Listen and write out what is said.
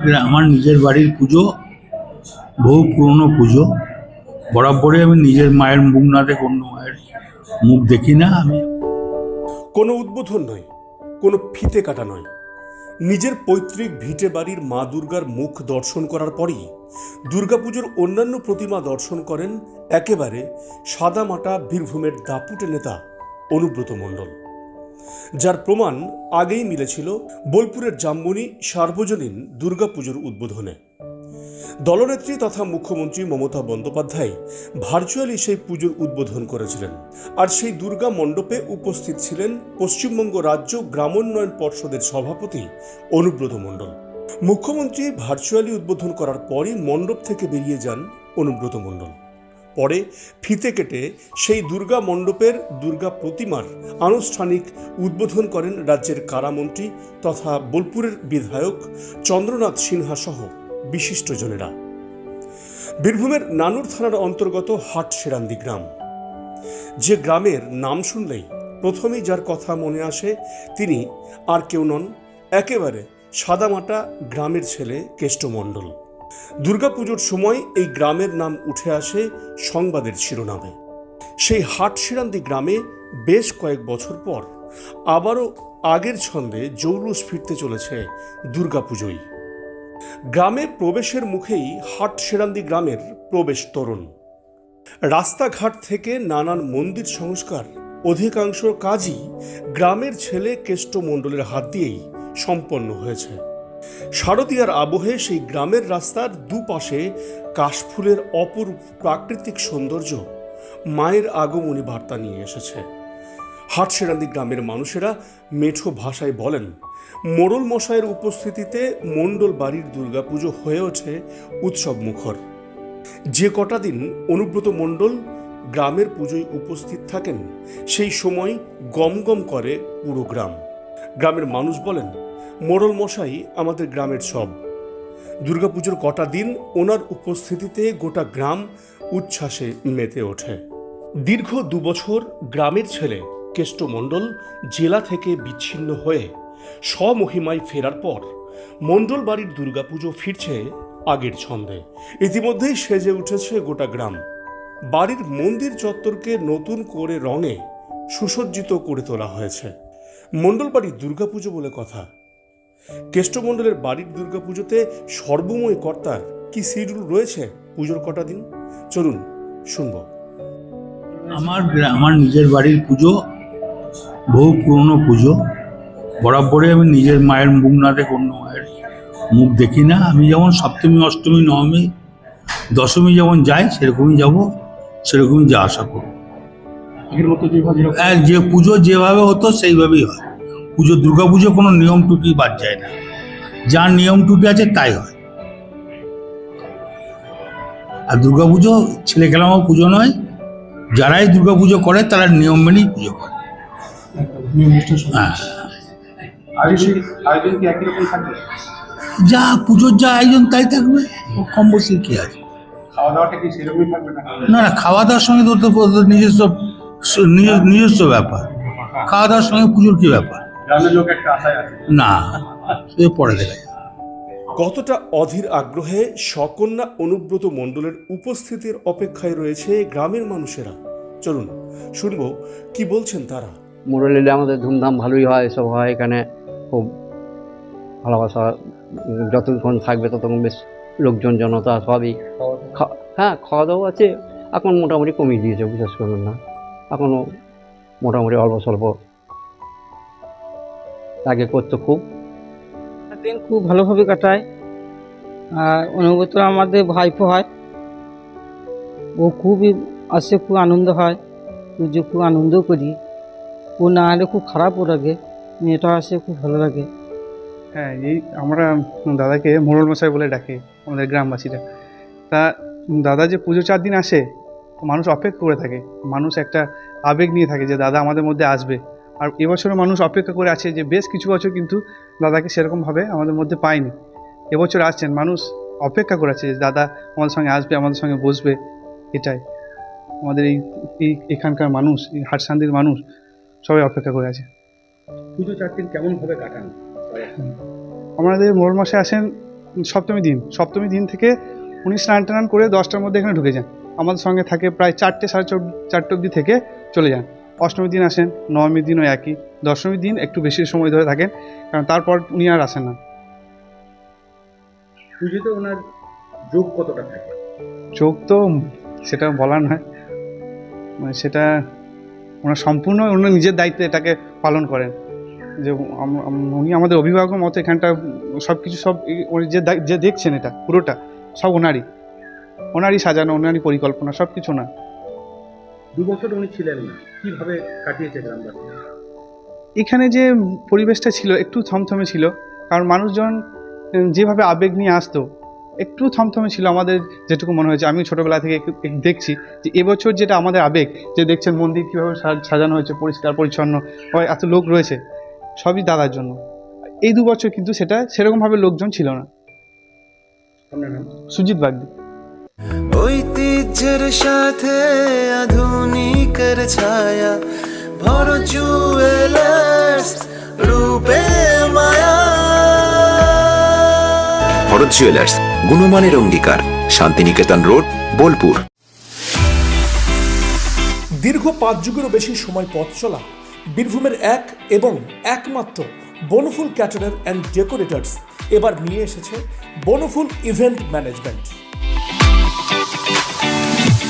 আমার নিজের বাড়ির পুজো, বহু পুরনো পুজো। বরাবরই আমি নিজের মায়ের মুখ না দেখে অন্য মায়ের মুখ দেখি না, আমি কোনো উদ্বোধন নয়, কোনো ফিতে কাটা নয়। নিজের পৈতৃক ভিটে বাড়ির মা দুর্গার মুখ দর্শন করার পরই দুর্গাপুজোর অন্যান্য প্রতিমা দর্শন করেন একেবারে সাদামাটা বীরভূমের দাপুটে নেতা অনুব্রত মণ্ডল। যার প্রমাণ আগেই মিলেছিল বোলপুরের জাম্বনি সার্বজনীন দুর্গাপুজোর উদ্বোধনে। দলনেত্রী তথা মুখ্যমন্ত্রী মমতা বন্দ্যোপাধ্যায় ভার্চুয়ালি সেই পুজোর উদ্বোধন করেছিলেন। আর সেই দুর্গা মণ্ডপে উপস্থিত ছিলেন পশ্চিমবঙ্গ রাজ্য গ্রামোন্নয়ন পর্ষদের সভাপতি অনুব্রত মণ্ডল। মুখ্যমন্ত্রী ভার্চুয়ালি উদ্বোধন করার পরই মণ্ডপ থেকে বেরিয়ে যান অনুব্রত মণ্ডল। পরে ফিতে কেটে সেই দুর্গা মণ্ডপের দুর্গা প্রতিমার আনুষ্ঠানিক উদ্বোধন করেন রাজ্যের কারামন্ত্রী তথা বোলপুরের বিধায়ক চন্দ্রনাথ সিনহা সহ বিশিষ্টজনেরা। বীরভূমের নানুর থানার অন্তর্গত হাট সেরান্দি গ্রাম। যে গ্রামের নাম শুনলেই প্রথমেই যার কথা মনে আসে তিনি আর কেউ নন, একেবারে সাদামাটা গ্রামের ছেলে কেষ্টমণ্ডল। দুর্গাপুজোর সময় এই গ্রামের নাম উঠে আসে সংবাদের শিরোনামে। সেই হাট সেরান্দি গ্রামে বেশ কয়েক বছর পর আবারও আগের ছন্দে জৌলুস ফিরতে চলেছে দুর্গাপুজোয় গ্রামে প্রবেশের মুখেই হাট সেরান্দি গ্রামের প্রবেশ তরুণ। রাস্তাঘাট থেকে নানান মন্দির সংস্কার অধিকাংশ কাজই গ্রামের ছেলে কেষ্ট মণ্ডলের হাত দিয়েই সম্পন্ন হয়েছে। শারদীয়ার আবহে সেই গ্রামের রাস্তার দুপাশে কাশফুলের অপরূপ প্রাকৃতিক সৌন্দর্য মায়ের আগমনী বার্তা নিয়ে এসেছে। হাটসেরান্দি গ্রামের মানুষেরা মেঠো ভাষায় বলেন, মোড়ল মশাইয়ের উপস্থিতিতে মণ্ডল বাড়ির দুর্গাপুজো হয়ে ওঠে উৎসব মুখর। যে কটা দিন অনুব্রত মণ্ডল গ্রামের পুজোয় উপস্থিত থাকেন, সেই সময় গম গম করে পুরো গ্রাম। গ্রামের মানুষ বলেন মোড়ল মশাই আমাদের গ্রামের সব। দুর্গাপুজোর কটা দিন ওনার উপস্থিতিতে গোটা গ্রাম উচ্ছ্বাসে মেতে ওঠে। দীর্ঘ দুবছর গ্রামের ছেলে কেষ্ট মণ্ডল জেলা থেকে বিচ্ছিন্ন হয়ে স্বমহিমায় ফেরার পর মণ্ডল বাড়ির দুর্গাপুজো ফিরছে আগের ছন্দে। ইতিমধ্যেই সেজে উঠেছে গোটা গ্রাম। বাড়ির মন্দির চত্বরকে নতুন করে রঙে সুসজ্জিত করে তোলা হয়েছে। মণ্ডল বাড়ির দুর্গাপুজো বলে কথা। কেষ্টমণ্ডলের বাড়ির দুর্গাপুজোতে সর্বময় কর্তার কি শিডিউল রয়েছে পুজোর কটা দিন? চলুন শুনব। আমার আমার নিজের বাড়ির পুজো বহু পুরনো পুজো। বরাবরই আমি নিজের মায়ের মুখ না দেখে অন্য মায়ের মুখ দেখি না। আমি যেমন সপ্তমী অষ্টমী নবমী দশমী যেমন যাই সেরকমই যাব সেরকমই যা আশা করব। হ্যাঁ যে পুজো যেভাবে হতো সেইভাবেই হয়। পুজো দুর্গা পুজো কোনো নিয়ম টুটি বাদ যায় না। যার নিয়ম টুটি আছে তাই হয়। আর দুর্গাপুজো ছেলে খেলামা পুজো নয় যারাই দুর্গা পুজো করে তারা নিয়ম মেনেই পুজো করে। হ্যাঁ। যা পুজোর যা আয়োজন তাই থাকবে কম বেশি কি আছে? না? না খাওয়া দাওয়ার সঙ্গে তো নিজস্ব নিজস্ব ব্যাপার। খাওয়া দাওয়ার সঙ্গে পুজোর কি ব্যাপার? গ্রামের লোক একটা আশায় না সে পরে দেখা কতটা অধীর আগ্রহে সকন্যা অনুব্রত মণ্ডলের উপস্থিতির অপেক্ষায় রয়েছে গ্রামের মানুষেরা? চলুন শুনব কি বলছেন তারা। মোড়ল এলে আমাদের ধুমধাম ভালোই হয় সব হয় এখানে। খুব ভালোবাসা যতক্ষণ থাকবে ততক্ষণ বেশ লোকজন জনতা সবই খা- হ্যাঁ খাওয়া দাওয়া আছে। এখন মোটামুটি কমিয়ে দিয়েছে বিশ্বাস করবেন না। এখনও মোটামুটি অল্প স্বল্প আগে করতো খুব। দিন খুব ভালোভাবে কাটায়। আর অনুভূত আমাদের ভাইপো হয়। ও খুবই আসে খুব আনন্দ হয়। পুজো খুব আনন্দ করি। ও না হলে খুব খারাপও লাগে। মেয়েটা আসে খুব ভালো লাগে। হ্যাঁ এই আমরা দাদাকে মোড়ল মশাই বলে ডাকি আমাদের গ্রামবাসীরা। তা দাদা যে পুজো চার দিন আসে মানুষ অপেক্ষা করে থাকে। মানুষ একটা আবেগ নিয়ে থাকে যে দাদা আমাদের মধ্যে আসবে। আর এবছরও মানুষ অপেক্ষা করে আছে যে বেশ কিছু বছর কিন্তু দাদাকে সেরকমভাবে আমাদের মধ্যে পায়নি। এবছর আসছেন মানুষ অপেক্ষা করে আছে যে দাদা আমাদের সঙ্গে আসবে আমাদের সঙ্গে বসবে এটাই। আমাদের এই এই এখানকার মানুষ এই হাটসান্দির মানুষ সবাই অপেক্ষা করে আছে। পুজো চার দিন কেমনভাবে কাটান? আমাদের মোড়ল মাসে আসেন সপ্তমী দিন। সপ্তমী দিন থেকে উনি স্নান টান করে দশটার মধ্যে এখানে ঢুকে যান। আমাদের সঙ্গে থাকে প্রায় চারটে সাড়ে চার- চারটে অবধি থেকে চলে যান। অষ্টমীর দিন আসেন নবমীর দিনও একই। দশমীর দিন একটু বেশি সময় ধরে থাকেন কারণ তারপর উনি আর আসেন না। পুজোতে ওনার যোগ কতটা থাকে? চোখ তো সেটা বলার নয়। মানে সেটা ওনার সম্পূর্ণ ওনার নিজের দায়িত্বে এটাকে পালন করেন। যে উনি আমাদের অভিভাবকের মতো এখানটা সব কিছু সব উনি যে যে দেখছেন এটা পুরোটা সব ওনারই। ওনারই সাজানো ওনারই পরিকল্পনা সব কিছু না দু বছর উনি ছিলেন না। কীভাবে কাটিয়েছে গ্রামবাসী? এখানে যে পরিবেশটা ছিল একটু থমথমে ছিল কারণ মানুষজন যেভাবে আবেগ নিয়ে আসতো একটু থমথমে ছিল আমাদের যেটুকু মনে হয়েছে। আমি ছোটোবেলা থেকে দেখছি যে এবছর যেটা আমাদের আবেগ যে দেখছেন মন্দির কীভাবে সা- সাজানো হয়েছে পরিষ্কার পরিচ্ছন্ন হয় এত লোক রয়েছে সবই দাদার জন্য। এই দু বছর কিন্তু সেটা সেরকমভাবে লোকজন ছিল না। সুজিত বাগদি। ঐতিহ্যের সাথে আধুনিকের ছায়া ভর জুয়েলার্স রূপে মায়া ভরত জুয়েলার্স গুণমানের অঙ্গীকার শান্তিনিকেতন রোড বোলপুর দীর্ঘ পাঁচ যুগেরও বেশি সময় পথ চলা বীরভূমের এক এবং একমাত্র বনফুল ক্যাটারার অ্যান্ড ডেকোরেটার্স এবার নিয়ে এসেছে বনফুল ইভেন্ট ম্যানেজমেন্ট